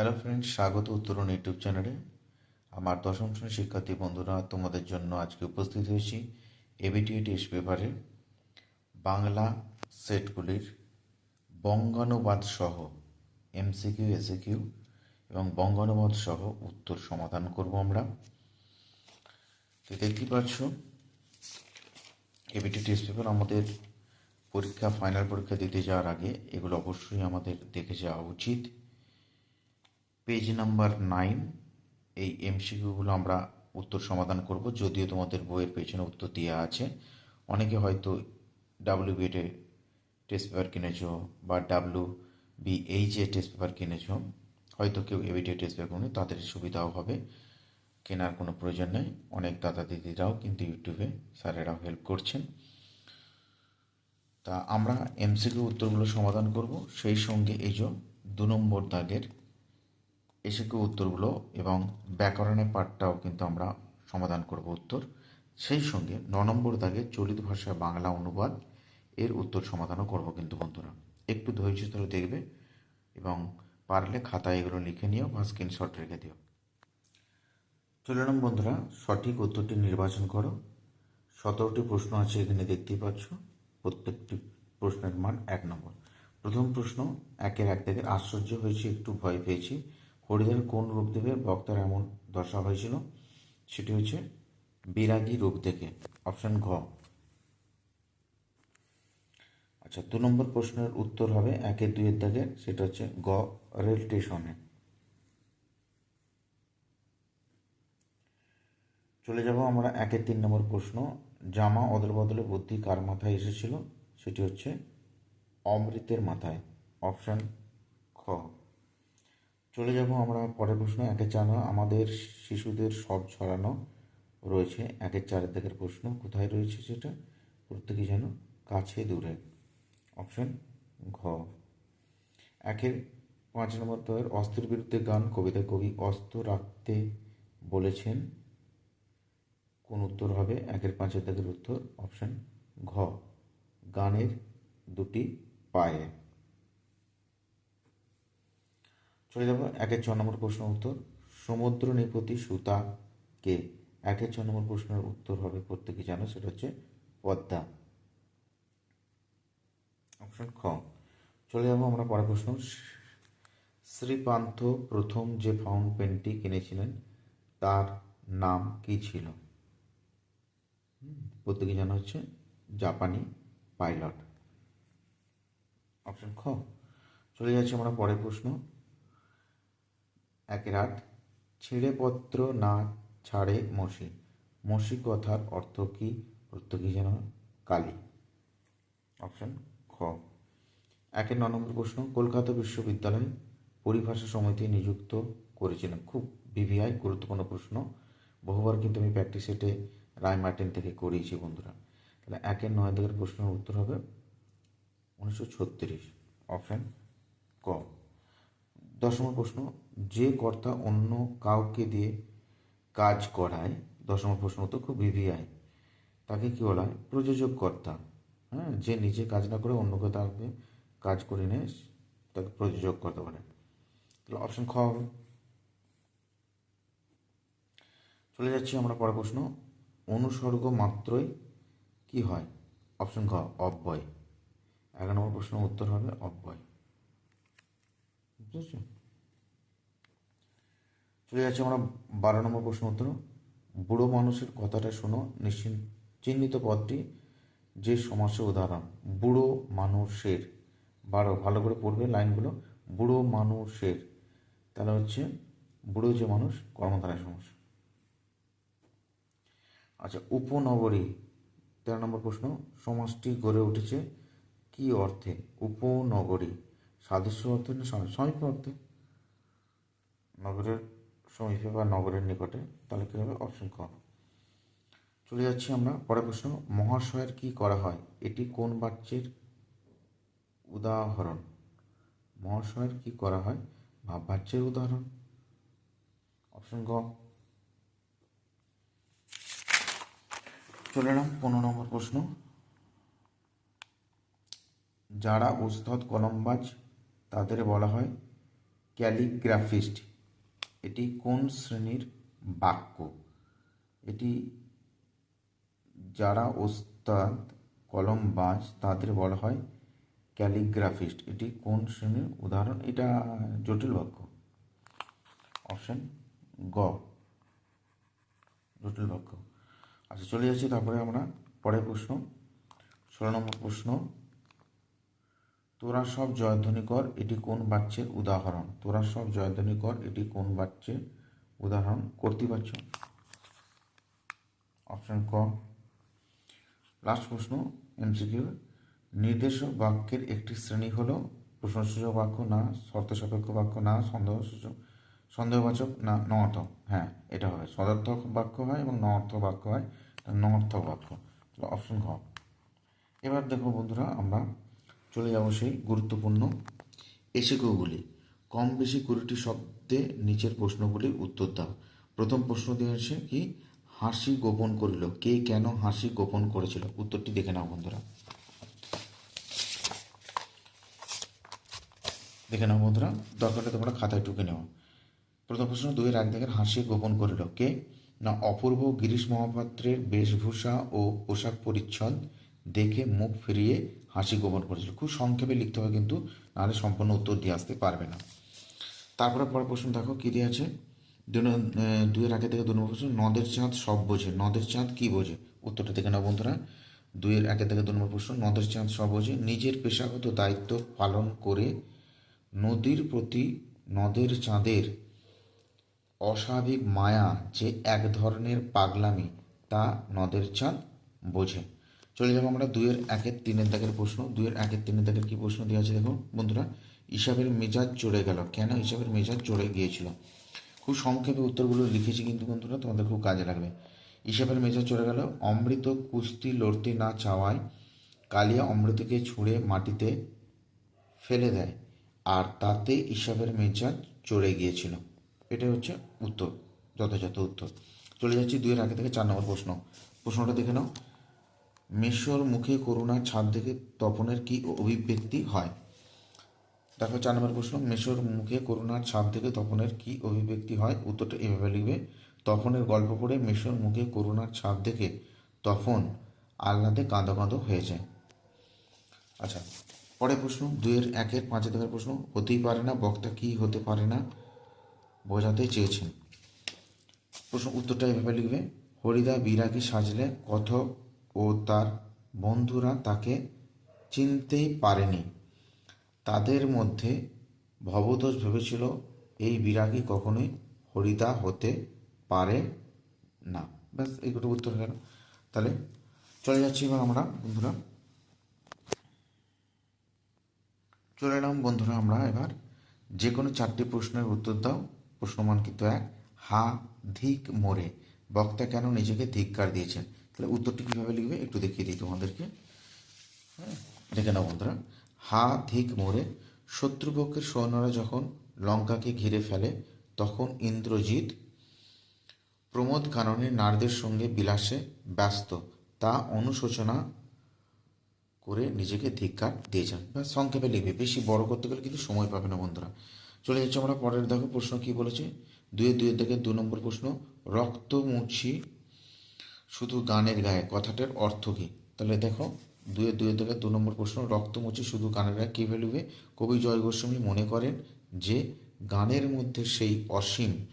Hello friends স্বাগত উত্তরণ YouTube চ্যানেলে। আমার দশম শ্রেণির শিক্ষার্থী বন্ধুরা, তোমাদের জন্য আজকে উপস্থিত হয়েছি এবিটিএ টেস্ট পেপারে বাংলা সেটগুলির বঙ্গানুবাদ সহ এমসিকিউ এসিকিউ এবং বঙ্গানুবাদ সহ উত্তর সমাধান করব আমরা। তো দেখতেই পাচ্ছ এবিটি টেস্ট পেপার আমাদের পরীক্ষা ফাইনাল পরীক্ষা দিতে যাওয়ার আগে এগুলো অবশ্যই আমাদের দেখে যাওয়া উচিত। পেজ নাম্বার নাইন, এই এমসিকিউগুলো আমরা উত্তর সমাধান করব, যদিও তোমাদের বইয়ের পেছনে উত্তর দেওয়া আছে। অনেকে হয়তো ডাব্লিউ বিএডে টেস্ট পেপার কিনেছো বা ডাব্লিউ বি এইচে টেস্ট পেপার কিনেছো, হয়তো কেউ এবিটে টেস্ট পেপার কিনে তাদের সুবিধাও হবে, কেনার কোনো প্রয়োজন নেই। অনেক দাদা দিদিরাও কিন্তু ইউটিউবে স্যারেরাও হেল্প করছেন। তা আমরা এমসিকিউ উত্তরগুলো সমাধান করব। সেই সঙ্গে এই যে দু নম্বর দাগের এসিকিউ উত্তরগুলো এবং ব্যাকরণের পাঠটাও কিন্তু আমরা সমাধান করব উত্তর। সেই সঙ্গে ন নম্বর দাগে চলিত ভাষায় বাংলা অনুবাদ, এর উত্তর সমাধানও করব কিন্তু বন্ধুরা। একটু ধৈর্য ধরে দেখবে এবং পারলে খাতায় এগুলো লিখে নিও বা স্ক্রিনশট রেখে দিও। চলে এলাম বন্ধুরা, সঠিক উত্তরটি নির্বাচন করো। সতেরোটি প্রশ্ন আছে এখানে দেখতেই পাচ্ছ। প্রত্যেকটি প্রশ্নের মান এক নম্বর। প্রথম প্রশ্ন, একের এক থেকে আশ্চর্য হয়েছি, একটু ভয় পেয়েছি। হরিদের কোন রূপ দেখে বক্তার এমন দশা হয়েছিল? সেটি হচ্ছে বিরাগী রূপ দেখে অপশন ঘ। আচ্ছা দু নম্বর প্রশ্নের উত্তর হবে একের দুইয়ের দাগে, সেটা হচ্ছে গ রেল স্টেশনে। চলে যাব আমরা একের তিন নম্বর প্রশ্ন। জামা অদল বদলে বুদ্ধি কার মাথায় এসেছিল? সেটি হচ্ছে অমৃতের মাথায় অপশান খ। চলে যাব আমরা পরের প্রশ্ন। একের চার আমাদের শিশুদের সব ছড়ানো রয়েছে। একের চারের দিকের প্রশ্ন, কোথায় রয়েছে সেটা? প্রত্যেকে যেন কাছে দূরে। অপশন ঘ। একের পাঁচ নম্বর তয়ের, অস্ত্রের বিরুদ্ধে গান, কবিতা, কবি অস্ত্র রাখতে বলেছেন। কোন উত্তর হবে? একের পাঁচের দাগের উত্তর, অপশন ঘ। গানের দুটি পায়ে। চলে যাব একের ছ নম্বর প্রশ্ন উত্তর। সমুদ্র নিপতি সুতা কে? একের ছ নম্বর প্রশ্নের উত্তর হবে প্রত্যেকে জানো? সেটা হচ্ছে পদ্মা। অপশন খ। চলে যাব আমরা পরের প্রশ্ন। শ্রীপান্থ প্রথম যে ফাউন্ড পেনটি কিনেছিলেন, তার নাম কি ছিল? প্রত্যেকে জানা হচ্ছে? জাপানি পাইলট। অপশন খ। চলে যাচ্ছে আমরা পরের প্রশ্ন। একের আট ছেড়ে পত্র না ছাড়ে মসি। মসি কথার অর্থ কি? প্রত্যেকে যেন? কালী। অপশন খ। একের ন নম্বর প্রশ্ন, কলকাতা বিশ্ববিদ্যালয় পরিভাষা সমিতি নিযুক্ত করেছিলেন। খুব বিভিআই গুরুত্বপূর্ণ প্রশ্ন। বহুবার কিন্তু আমি প্র্যাকটিস সেটে রায় মার্টিন থেকে করিয়েছি বন্ধুরা। তাহলে একের নয় দিকের প্রশ্নের উত্তর হবে উনিশশো ছত্রিশ। অপশান ক। দশ নম্বর প্রশ্ন, যে কর্তা অন্য কাউকে দিয়ে কাজ করায় দশ নম্বর প্রশ্ন তো খুব ভিভিআই তাকে কী বলা হয়? প্রযোজক কর্তা। হ্যাঁ যে নিজে কাজ না করে অন্যকে তাকে কাজ করে নেয় তাকে প্রযোজক কর্তা বলে। তাহলে অপশন খ হবে। চলে যাচ্ছি আমরা পরের প্রশ্ন, অনুসর্গ মাত্রই কি হয়? অপশন ঘ অব্যয়। এগারো নম্বর প্রশ্ন উত্তর হবে অব্যয়। বুঝেছ? চলে যাচ্ছে আমরা বারো নম্বর প্রশ্ন উত্তর। বুড়ো মানুষের কথাটা শোনো নিশ্চিন্ত চিহ্নিত পদটি যে সমাসের উদাহরণ। বুড়ো মানুষের, বারো, ভালো করে পড়বে লাইনগুলো। বুড়ো মানুষের, তাহলে হচ্ছে বুড়ো যে মানুষ, কর্মধারায় সমস্যা আচ্ছা উপনগরী, তেরো নম্বর প্রশ্ন, সমাজটি গড়ে উঠেছে কি অর্থে? উপনগরী। সাদৃশ্য অর্থ না সমীপ অর্থ নগরের সমীপে বা নগরের নিকটে তাহলে কী হবে? অপশন ক। চলে যাচ্ছি আমরা, পরের প্রশ্ন, মহাশয়ের কি করা হয়? এটি কোন বাচ্যের উদাহরণ? মহাশয়ের কি করা হয়? ভাব বাচ্যের উদাহরণ। অপশন গ চলে এলাম পনেরো নম্বর প্রশ্ন। যারা উস্তাদ কলমবাজ তাদের বলা হয় ক্যালিগ্রাফিস্ট। এটি কোন শ্রেণির বাক্য? এটি যারা ওস্তাদ কলম কলমবাজ তাদের বলা হয় ক্যালিগ্রাফিস্ট। এটি কোন শ্রেণির উদাহরণ? এটা জটিল বাক্য। অপশন গ। জটিল বাক্য। আচ্ছা চলে যাচ্ছি, তারপরে আমরা পরের প্রশ্ন, ষোলো নম্বর প্রশ্ন। তোরা সব জয়ধ্বনি কর, এটি কোন বাচ্চের উদাহরণ? তোরা সব জয়ধ্বনি কর, এটি কোন বাচ্চের উদাহরণ? করতে পারছ? অপশন ক। লাস্ট প্রশ্ন এমসিকিউ নির্দেশক বাক্যের একটি শ্রেণি হলো প্রশ্নসূচক বাক্য না শর্ত সাপেক্ষ বাক্য না, সন্দেহসূচক, সন্দেহবাচক না নর্থক হ্যাঁ এটা হবে। সদার্থক বাক্য হয় এবং নর্থক বাক্য হয়। নর্থক বাক্য। অপশন ঘ। এবার দেখো বন্ধুরা, আমরা চলে যাব সেই গুরুত্বপূর্ণ এসিকোগুলি কম বেশি কুড়িটি শব্দে নিচের প্রশ্নগুলির উত্তর দাও। প্রথম প্রশ্ন দিয়েছে কি, হাসি গোপন করিল। কে কেন হাসি গোপন করেছিল? উত্তরটি দেখে নাও বন্ধুরা। দেখে নাও বন্ধুরা, দরকারটা তোমরা খাতায় টুকে নেওয়া প্রথম প্রশ্ন দুই এক দেখেন হাসি গোপন করিল। কে? না, অপূর্ব গিরিশ মহাপাত্রের বেশভূষা ও পোশাক পরিচ্ছদ দেখে মুখ ফিরিয়ে হাসি গোপন করেছিল। খুব সংক্ষেপে লিখতে হবে কিন্তু, নাহলে সম্পূর্ণ উত্তর দিয়ে আসতে পারবে না। তারপরে পরের প্রশ্ন দেখো, কী দিয়ে আছে? দুইয়ের আগে থেকে দু নম্বর প্রশ্ন, নদের চাঁদ সব বোঝে। নদের চাঁদ কী বোঝে? উত্তরটা দেখে নাও বন্ধুরা। দুইয়ের আগে থেকে দু নম্বর প্রশ্ন, নদের চাঁদ সব বোঝে। নিজের পেশাগত দায়িত্ব পালন করে নদীর প্রতি নদের চাঁদের অস্বাভাবিক মায়া যে এক ধরনের পাগলামি তা নদের চাঁদ বোঝে। চলে যাব আমরা দুইয়ের একের তিনের দাগের প্রশ্ন। দুইয়ের একের তিনের দাগের কি প্রশ্ন দেওয়া আছে দেখো বন্ধুরা, হিসাবের মেজাজ চড়ে গেল। কেন হিসাবের মেজাজ চড়ে গিয়েছিল? খুব সংক্ষেপে উত্তরগুলো লিখেছি কিন্তু বন্ধুরা, তোমাদের খুব কাজে লাগবে। হিসাবের মেজাজ চড়ে গেল। অমৃত কুস্তি লড়তে না চাওয়ায় কালিয়া অমৃতকে ছুঁড়ে মাটিতে ফেলে দেয় আর তাতে হিসাবের মেজাজ চড়ে গিয়েছিল। এটাই হচ্ছে উত্তর, যথাযথ উত্তর। চলে যাচ্ছি দুইয়ের আগে থেকে চার নম্বর প্রশ্ন। প্রশ্নটা দেখে নাও। মেশোর মুখে করুণার ছাদ দেখে তপনের কি অভিব্যক্তি হয়? দেখো, চার নম্বর প্রশ্ন, মেশোর মুখে করুণার ছাপ দেখে তপনের কি অভিব্যক্তি হয়? উত্তরটা এভাবে লিখবে, তপনের গল্প পড়ে মেশোর মুখে করুণার ছাপ দেখে তপন আহ্লাদে কাঁদো কাঁদো হয়ে যায় আচ্ছা পরের প্রশ্ন, দুইয়ের একের পাঁচের দেখার প্রশ্ন, হতেই পারে না, বক্তা কি হতে পারে না, বোঝাতে চেয়েছেন। প্রশ্ন উত্তরটা এভাবে লিখবে, হরিদা বিরাগী সাজলে কথক ও তার বন্ধুরা তাকে চিনতেই পারেনি। তাদের মধ্যে ভবদোষ ভেবেছিল, এই বিরাগী কখনোই হরিদা হতে পারে না। ব্যাস এইগুলো উত্তর গেল। তাহলে চলে যাচ্ছি এবার আমরা, বন্ধুরা। চলে এলাম, বন্ধুরা, আমরা এবার যে কোনো চারটি প্রশ্নের উত্তর দাও। প্রশ্নমান কিন্তু এক। হা, ধিক, মোরে। বক্তা কেন নিজেকে ধিক্কার দিয়েছেন? তাহলে উত্তরটি কীভাবে লিখবে? একটু দেখিয়ে দিই তোমাদেরকে। হ্যাঁ দেখে নাও বন্ধুরা? হা ধিক মোড়ে শত্রুপক্ষের সৈন্যরা যখন লঙ্কাকে ঘিরে ফেলে, তখন ইন্দ্রজিৎ প্রমোদ কাননে নারদের সঙ্গে বিলাসে ব্যস্ত। তা অনুশোচনা করে নিজেকে ধিক্কার দিয়েছেন বা সংক্ষেপে লিখবে। বেশি বড় করতে গেলে কিন্তু সময় পাবে না বন্ধুরা। চলে যাচ্ছে আমরা পরের দেখো প্রশ্ন কি বলেছে? দুয়ে দুয়ের দেখে দু নম্বর প্রশ্ন রক্ত মুছি শুধু গানের গায়ে, কথাটার অর্থ কী? তাহলে দেখো, দুয়ে দুয়ে থেকে দু নম্বর প্রশ্ন রক্ত মুছি শুধু গানের গায়ে কী লিখবে কবি জয় গোস্বামী মনে করেন যে, গানের মধ্যে সেই অসীম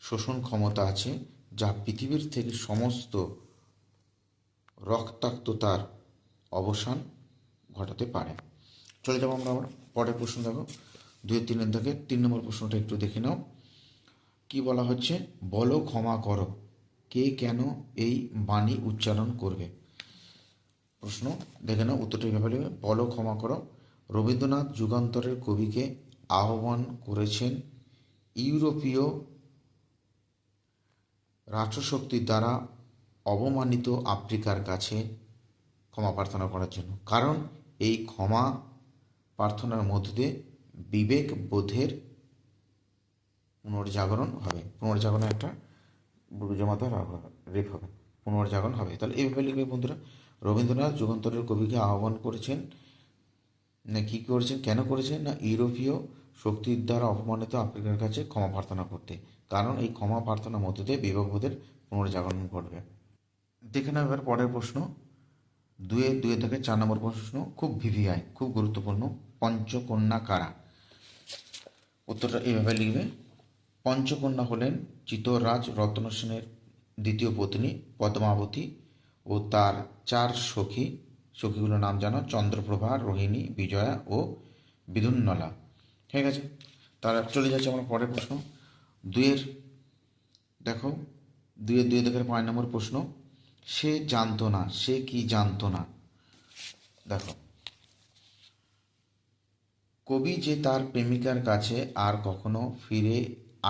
শোষণ ক্ষমতা আছে, যা পৃথিবীর থেকে সমস্ত রক্তাক্ততার অবসান ঘটাতে পারে। চলে যাব আমরা আবার পরের প্রশ্ন দেখো। দুই তিনের থেকে তিন নম্বর প্রশ্নটা একটু দেখে নাও। কি বলা হচ্ছে? বলো, ক্ষমা করো। কে কেন এই বাণী উচ্চারণ করবে? প্রশ্ন, দেখে নাও উত্তরটি ভেবে বলো, ক্ষমা করো। রবীন্দ্রনাথ যুগান্তরের কবিকে আহ্বান করেছেন ইউরোপীয় রাষ্ট্রশক্তির দ্বারা অবমানিত আফ্রিকার কাছে ক্ষমা প্রার্থনা করার জন্য। কারণ এই ক্ষমা প্রার্থনার মধ্য দিয়ে বিবেক বোধের পুনর্জাগরণ হবে। পুনর্জাগরণের একটা জমাতে রেপ হবে, পুনর্জাগরণ হবে। তাহলে এইভাবে লিখবে বন্ধুরা, রবীন্দ্রনাথ যুগান্তরের কবিকে আহ্বান করেছেন, না কী করেছেন, কেন করেছেন, না ইউরোপীয় শক্তির দ্বারা অপমানিত আফ্রিকার কাছে ক্ষমা প্রার্থনা করতে। কারণ এই ক্ষমা প্রার্থনার মধ্য দিয়ে বিবাহবোধের পুনর্জাগরণ ঘটবে। দেখে নাও এবার পরের প্রশ্ন। দুয়ে দুয়ে থেকে চার নম্বর প্রশ্ন, খুব ভিভিআই, খুব গুরুত্বপূর্ণ, পঞ্চকন্যা কারা? উত্তরটা এইভাবে লিখবে। পঞ্চকন্যা হলেন চিতরাজ রত্ন সেনের দ্বিতীয় পত্নী, পদ্মাবতী ও তার চার সখী। সখীগুলোর নাম জানো চন্দ্রপ্রভা রোহিণী, বিজয়া ও বিধুন্নলা ঠিক আছে তার চলে যাচ্ছে আমার পরের প্রশ্ন। দুয়ের দেখো দুয়ের দুয়ে দেখে পাঁচ নম্বর প্রশ্ন। সে জানতো না, সে কি জানতো না? দেখো, কবি যে তার প্রেমিকার কাছে আর কখনো ফিরে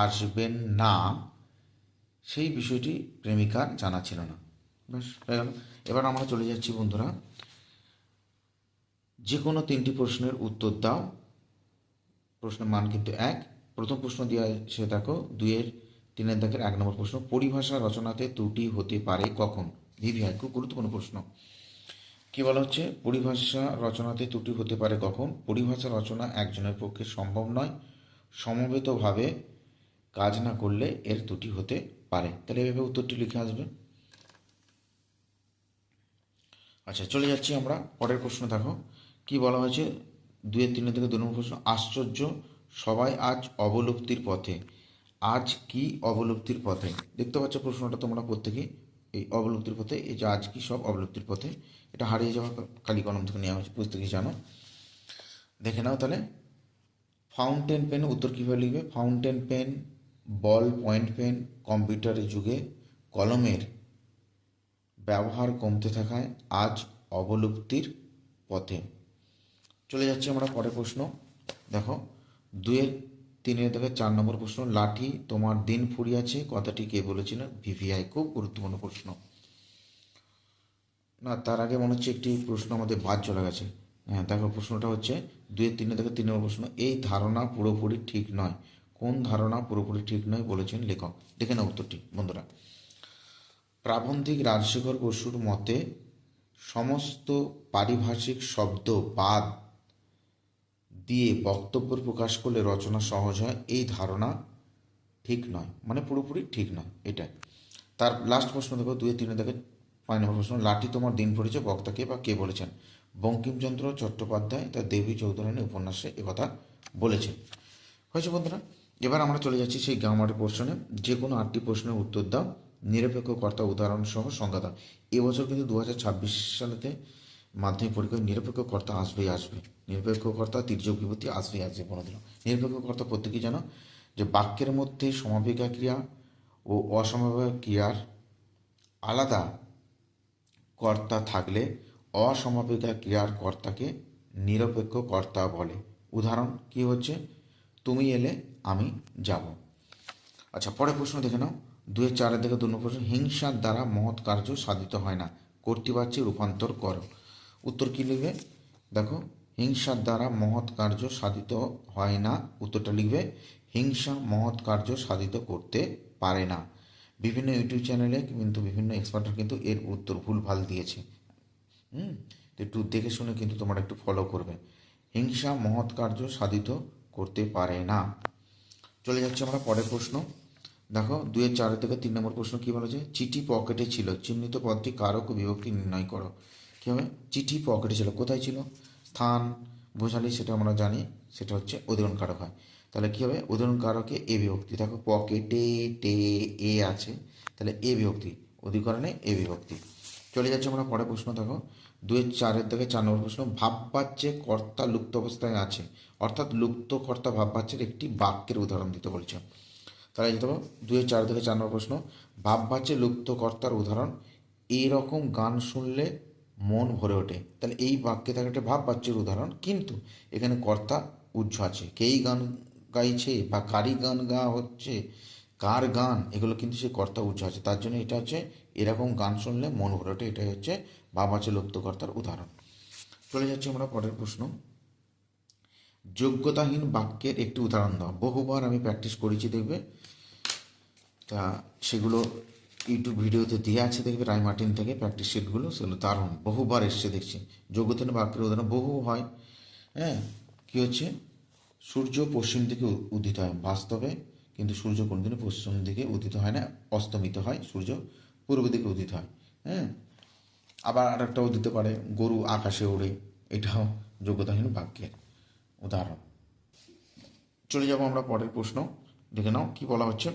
আসবেন না, সেই বিষয়টি প্রেমিকার জানা ছিল না। গেল এবার আমরা চলে যাচ্ছি বন্ধুরা। যে কোনো তিনটি প্রশ্নের উত্তর দাও। প্রশ্নের মান কিন্তু এক। প্রথম প্রশ্ন দেওয়া সে দেখো, দুইয়ের, তিনের দাগের এক নম্বর প্রশ্ন, পরিভাষা রচনাতে ত্রুটি হতে পারে কখন? ভিভিআই খুব গুরুত্বপূর্ণ প্রশ্ন। কি বলা হচ্ছে? পরিভাষা রচনাতে ত্রুটি হতে পারে কখন? পরিভাষা রচনা একজনের পক্ষে সম্ভব নয়। সমবেতভাবে কাজ না করলে এর ত্রুটি হতে পারে। তাহলে এভাবে উত্তরটি লিখে আসবে। আচ্ছা চলে যাচ্ছি আমরা পরের প্রশ্ন, দেখো। কি বলা হয়েছে? দুয়ের তিনের থেকে দু নম্বর প্রশ্ন, আশ্চর্য সবাই আজ অবলুপ্তির পথে। আজ কি অবলুপ্তির পথে? দেখতে পাচ্ছ প্রশ্নটা তোমরা প্রত্যেকেই, এই অবলুপ্তির পথে, এই যে আজ কি সব অবলুপ্তির পথে, এটা হারিয়ে যাওয়া কালী কলম থেকে নেওয়া হয়েছে, প্রত্যেকেই জানো। দেখে নাও তাহলে। ফাউন্টেন পেন উত্তর কীভাবে লিখবে? Fountain pen ball point pen কম্পিউটারের যুগে কলমের ব্যবহার কমতে থাকায় আজ অবলুপ্তির পথে। চলে যাচ্ছি আমরা পরের প্রশ্ন। দেখো দুয়ের তিনের থেকে চার নম্বর প্রশ্ন, লাঠি তোমার দিন ফুরিয়াছে, কথাটি কে বলেছিল? ভিভিআই, খুব গুরুত্বপূর্ণ প্রশ্ন। না, তার আগে মনে হচ্ছে একটি প্রশ্ন আমাদের বাদ চলে গেছে। হ্যাঁ দেখো, প্রশ্নটা হচ্ছে দুয়ের তিনে থেকে তিন নম্বর প্রশ্ন, এই ধারণা পুরোপুরি ঠিক নয়। কোন ধারণা পুরোপুরি ঠিক নয় বলেছেন লেখক। দেখে না উত্তরটি, বন্ধুরা। প্রাবন্ধিক রাজশেখর বসুর মতে, সমস্ত পারিভাষিক শব্দ বাদ দিয়ে বক্তব্য প্রকাশ করলে রচনা সহজ হয়, এই ধারণা ঠিক নয় মানে পুরোপুরি ঠিক নয়, এটাই। তার লাস্ট প্রশ্ন দেখো দুই তিনে দেখে নম্বর প্রশ্ন, লাঠি তোমার দিন পড়েছে বক্তাকে বা কে বলেছেন? বঙ্কিমচন্দ্র চট্টোপাধ্যায় তার দেবী চৌধুরানী উপন্যাসে একথা বলেছেন। হয়েছে বন্ধুরা এবার আমরা চলে যাচ্ছি সেই গ্রামারের প্রশ্নে। যে কোনো আটটি প্রশ্নের উত্তর দাও। নিরপেক্ষ কর্তা উদাহরণ সহ সংজ্ঞা দাও। এবছর কিন্তু দু হাজার ছাব্বিশ সালেতে মাধ্যমিক পরীক্ষায় নিরপেক্ষ কর্তা আসবেই আসবে। নিরপেক্ষ কর্তা তির্যক বিভূতি আসবেই আসবে দিল নিরপেক্ষ কর্তা প্রত্যেকেই জানো? যে বাক্যের মধ্যে সমাপিকা ক্রিয়া ও অসমাপিকা ক্রিয়ার আলাদা কর্তা থাকলে অসমাপিকা ক্রিয়ার কর্তাকে নিরপেক্ষ কর্তা বলে। উদাহরণ কি হচ্ছে? তুমি এলে আমি যাব। আচ্ছা পরের প্রশ্ন দেখে নাও। দুয়ের চারের দিকে দু প্রশ্ন, হিংসার দ্বারা মহৎ কার্য সাধিত হয় না। কর্তৃবাচ্যে রূপান্তর করো। উত্তর কী লিখবে? দেখো, হিংসার দ্বারা মহৎ কার্য সাধিত হয় না। উত্তরটা লিখবে, হিংসা মহৎ কার্য সাধিত করতে পারে না। বিভিন্ন ইউটিউব চ্যানেলে কিন্তু বিভিন্ন এক্সপার্টরা কিন্তু এর উত্তর ভুল ভালো দিয়েছে। হুম? একটু দেখে শুনে কিন্তু তোমরা একটু ফলো করবে। হিংসা মহৎ কার্য সাধিত করতে পারে না। চলে যাচ্ছে আমরা পরের প্রশ্ন। দেখো দুয়ের চারের থেকে তিন নম্বর প্রশ্ন কী বলেছে? চিঠি পকেটে ছিল। চিহ্নিত পদটি কারক বিভক্তি নির্ণয় করো। কী হবে? চিঠি পকেটে ছিল। কোথায় ছিল? স্থান বোঝালে সেটা আমরা জানি। সেটা হচ্ছে উদাহরণ কারক হয়। তাহলে কী হবে? উদাহরণ কারকে এ বিভক্তি। দেখো, পকেটে টে এ আছে। তাহলে এ বিভক্তি। অধিকরণে এ বিভক্তি। চলে যাচ্ছে আমরা পরের প্রশ্ন। দেখো দুয়ের চারের থেকে চার নম্বর প্রশ্ন। ভাববাচ্যে কর্তা লুপ্ত অবস্থায় আছে। অর্থাৎ লুপ্ত কর্তা ভাববাচ্যের একটি বাক্যের উদাহরণ দিতে বলছে। তাহলে যেতে পারো দুয়ের চার থেকে চার নম্বর প্রশ্ন, ভাববাচ্যে লুপ্ত কর্তার উদাহরণ, এইরকম গান শুনলে মন ভরে ওঠে। তাহলে এই বাক্যে থাকে একটা ভাববাচ্যের উদাহরণ, কিন্তু এখানে কর্তা উজ্জ আছে। কেই গান গাইছে বা কারি গান গা হচ্ছে, কার গান, এগুলো কিন্তু সে কর্তা উজ্জ আছে। তার জন্য এটা হচ্ছে, এরকম গান শুনলে মন ভরে ওঠে, এটাই হচ্ছে ভাববাচ্যে লুপ্তকর্তার উদাহরণ। চলে যাচ্ছে আমরা পরের প্রশ্ন। যোগ্যতাহীন বাক্যের একটি উদাহরণ দাও। বহুবার আমি প্র্যাকটিস করেছি, দেখবে? তা সেগুলো ইউটিউব ভিডিওতে দিয়ে আছে, দেখবে? রায় মার্টিন থেকে প্র্যাকটিস শিটগুলো সেগুলো দারুণ। বহুবার এসছে, দেখছি। যোগ্যতাহীন বাক্যের উদাহরণ বহু হয়। হ্যাঁ? কী হচ্ছে? সূর্য পশ্চিম দিকে উদিত হয়, বাস্তবে। কিন্তু সূর্য কোনদিনও পশ্চিম দিকে উদিত হয় না, অস্তমিত হয়। সূর্য পূর্ব দিকে উদিত হয়। হ্যাঁ? আবার আর আরেকটাও দিতে পারে, গরু আকাশে ওড়ে। এটাও যোগ্যতাহীন বাক্যের। উদাহরণ। চলে যাব আমরা পরের প্রশ্ন। দেখে নাও কি বলা হচ্ছে।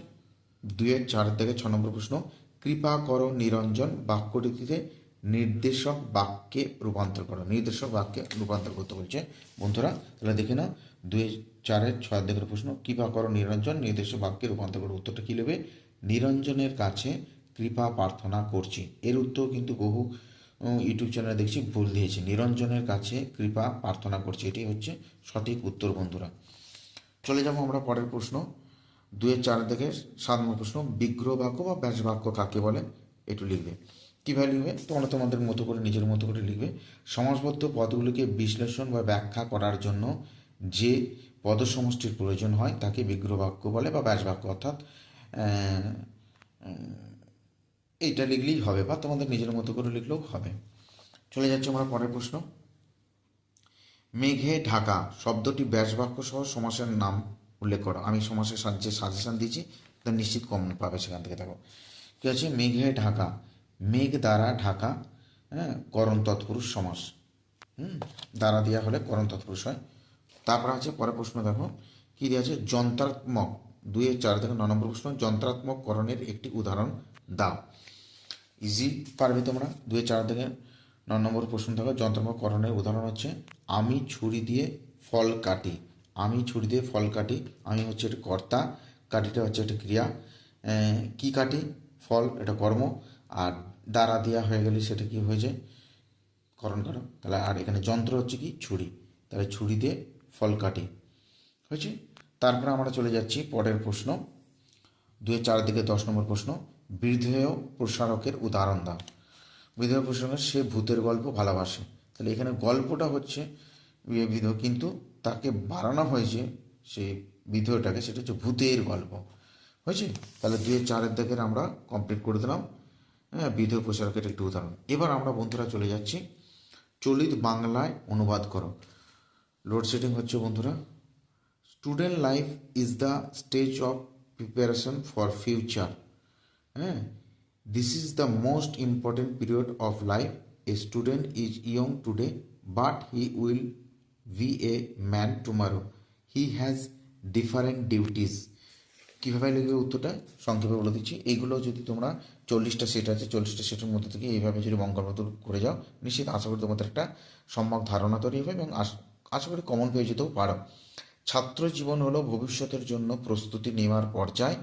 দুয়ের চার থেকে ছ নম্বর প্রশ্ন, কৃপা করো নিরঞ্জন বাক্যটিতে নির্দেশক বাক্যে রূপান্তর করো। নির্দেশক বাক্যে রূপান্তর করতে বলছে। বন্ধুরা, তাহলে দেখে নাও দুই চারের ছয় দিকের প্রশ্ন, কৃপা করো নিরঞ্জন নির্দেশক বাক্যে রূপান্তর করো। উত্তরটা কী নেবে? নিরঞ্জনের কাছে কৃপা প্রার্থনা করছি। এর উত্তর কিন্তু বহু ইউটিউব চ্যানেলে দেখছি ভুল দিয়েছে। নিরঞ্জনের কাছে কৃপা প্রার্থনা করছি। এটাই হচ্ছে সঠিক উত্তর, বন্ধুরা। চলে যাব আমরা পরের প্রশ্ন। দুয়ের চার থেকে সাত নম্বর প্রশ্ন, বিগ্রহ বাক্য বা ব্যাস বাক্য কাকে বলে? একটু লিখবে। কীভাবে লিখবে? তোমরা তোমাদের মতো করে, নিজের মতো করে লিখবে। সমাজবদ্ধ পদগুলিকে বিশ্লেষণ বা ব্যাখ্যা করার জন্য যে পদসমষ্টির প্রয়োজন হয়, তাকে বিগ্রহ বাক্য বলে বা ব্যাস বাক্য। অর্থাৎ এইটা লিখলেই হবে বা তোমাদের নিজের মতো করে লিখলেও হবে। চলে যাচ্ছে আমার পরের প্রশ্ন। মেঘে ঢাকা শব্দটি ব্যাস বাক্য সহ সমাসের নাম উল্লেখ করো। আমি সমাসের সাহায্যে সাজেশন দিচ্ছি তা নিশ্চিত কম পাবে সেখান থেকে, দেখো। কী আছে? মেঘে ঢাকা। মেঘ দ্বারা ঢাকা হ্যাঁ করণ তৎপুরুষ সমাস। হুম, দ্বারা দেওয়া হলে করণ তৎপুরুষ হয়। তারপর আছে পরের প্রশ্ন, দেখো। কী দেওয়া আছে? যন্ত্রাত্মক। দুইয়ের চার থেকে ন নম্বর প্রশ্ন, যন্ত্রাত্মক করণের একটি উদাহরণ দাও। ইজি পারবে তোমরা? দুয়ে চার থেকে ন নম্বর প্রশ্ন থাকা যন্ত্রকরণের উদাহরণ হচ্ছে, আমি ছুরি দিয়ে ফল কাটি। আমি ছুরি দিয়ে ফল কাটি। আমি হচ্ছে এটা কর্তা কাটিটা হচ্ছে একটা ক্রিয়া। কি কাটি? ফল, এটা কর্ম। আর দ্বারা দেওয়া হয়ে গেলে সেটা কি হয়ে যায়? করণ করো তাহলে আর এখানে যন্ত্র হচ্ছে কি? ছুরি। তাহলে ছুরি দিয়ে ফল কাটি। হয়েছে? তারপরে আমরা চলে যাচ্ছি পরের প্রশ্ন। দুয়ে চার দিকে দশ নম্বর প্রশ্ন। বৃদ্ধেয় প্রসারকের উদাহরণ দাও। বৃদ্ধেয় প্রসারকের সে ভূতের গল্প ভালোবাসে। তাহলে এখানে গল্পটা হচ্ছে ইয়ে বিধ কিন্তু তাকে বাড়ানো হয়েছে সেই বিধেয়টাকে, সেটা হচ্ছে ভূতের গল্প। হয়েছে? তাহলে দুই চারের দিকের আমরা কমপ্লিট করে দিলাম। হ্যাঁ বিধেয় প্রসারকের একটি উদাহরণ। এবার আমরা বন্ধুরা চলে যাচ্ছি। চলিত বাংলায় অনুবাদ করো। লোডশেডিং হচ্ছে বন্ধুরা। Student life is the stage of preparation for future. হ্যাঁ? This is the most important period of life a student is young today but he will be a man tomorrow he has different duties কীভাবে লিখবে উত্তরটা? সংক্ষেপে বলে দিচ্ছি। এইগুলো যদি তোমরা চল্লিশটা সেট আছে, চল্লিশটা সেটের মধ্যে থেকে এইভাবে যদি বঙ্গবন্ধ করে যাও, নিশ্চিত আশা করি তোমাদের একটা সম্যক ধারণা তৈরি হবে এবং আশ- আশা করি কমন পেয়ে যেতেও পারো। ছাত্র জীবন হলো ভবিষ্যতের জন্য প্রস্তুতি নেওয়ার পর্যায়।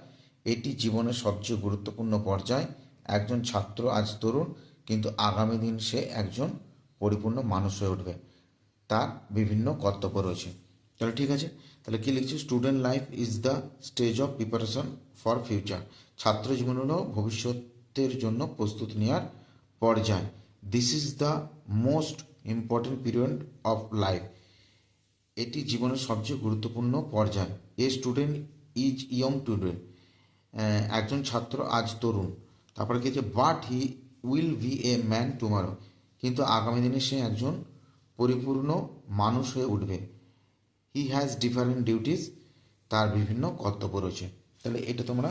এটি জীবনের সবচেয়ে গুরুত্বপূর্ণ পর্যায়। একজন ছাত্র আজ তরুণ, কিন্তু আগামী দিন সে একজন পরিপূর্ণ মানুষ হয়ে উঠবে। তার বিভিন্ন কর্তব্য রয়েছে। তাহলে ঠিক আছে, তাহলে কি লিখছি? Student life is the stage of preparation for future ছাত্র জীবন ভবিষ্যতের জন্য প্রস্তুতি নেওয়ার পর্যায়। This is the most important period of life এটি জীবনের সবচেয়ে গুরুত্বপূর্ণ পর্যায়। A student is young today একজন ছাত্র আজ তরুণ। তারপরে কি but he will be a man tomorrow কিন্তু আগামী দিনে সে একজন পরিপূর্ণ মানুষ হয়ে উঠবে। হি হ্যাজ ডিফারেন্ট ডিউটিস তার বিভিন্ন কর্তব্য রয়েছে। তাহলে এটা তোমরা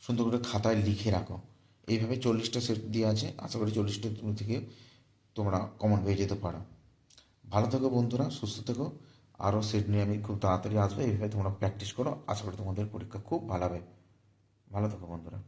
সুন্দর করে খাতায় লিখে রাখো। এইভাবে চল্লিশটা সেট দিয়ে আছে। আশা করি চল্লিশটা থেকে তোমরা কমন পেয়ে যেতে পারো। ভালো থেকো বন্ধুরা, সুস্থ থেকো। আরও সেট নিয়ে আমি খুব তাড়াতাড়ি আসব। এইভাবে তোমরা প্র্যাকটিস করো। আশা করি তোমাদের পরীক্ষা খুব ভালো হবে। ভালো থেকো বন্ধুরা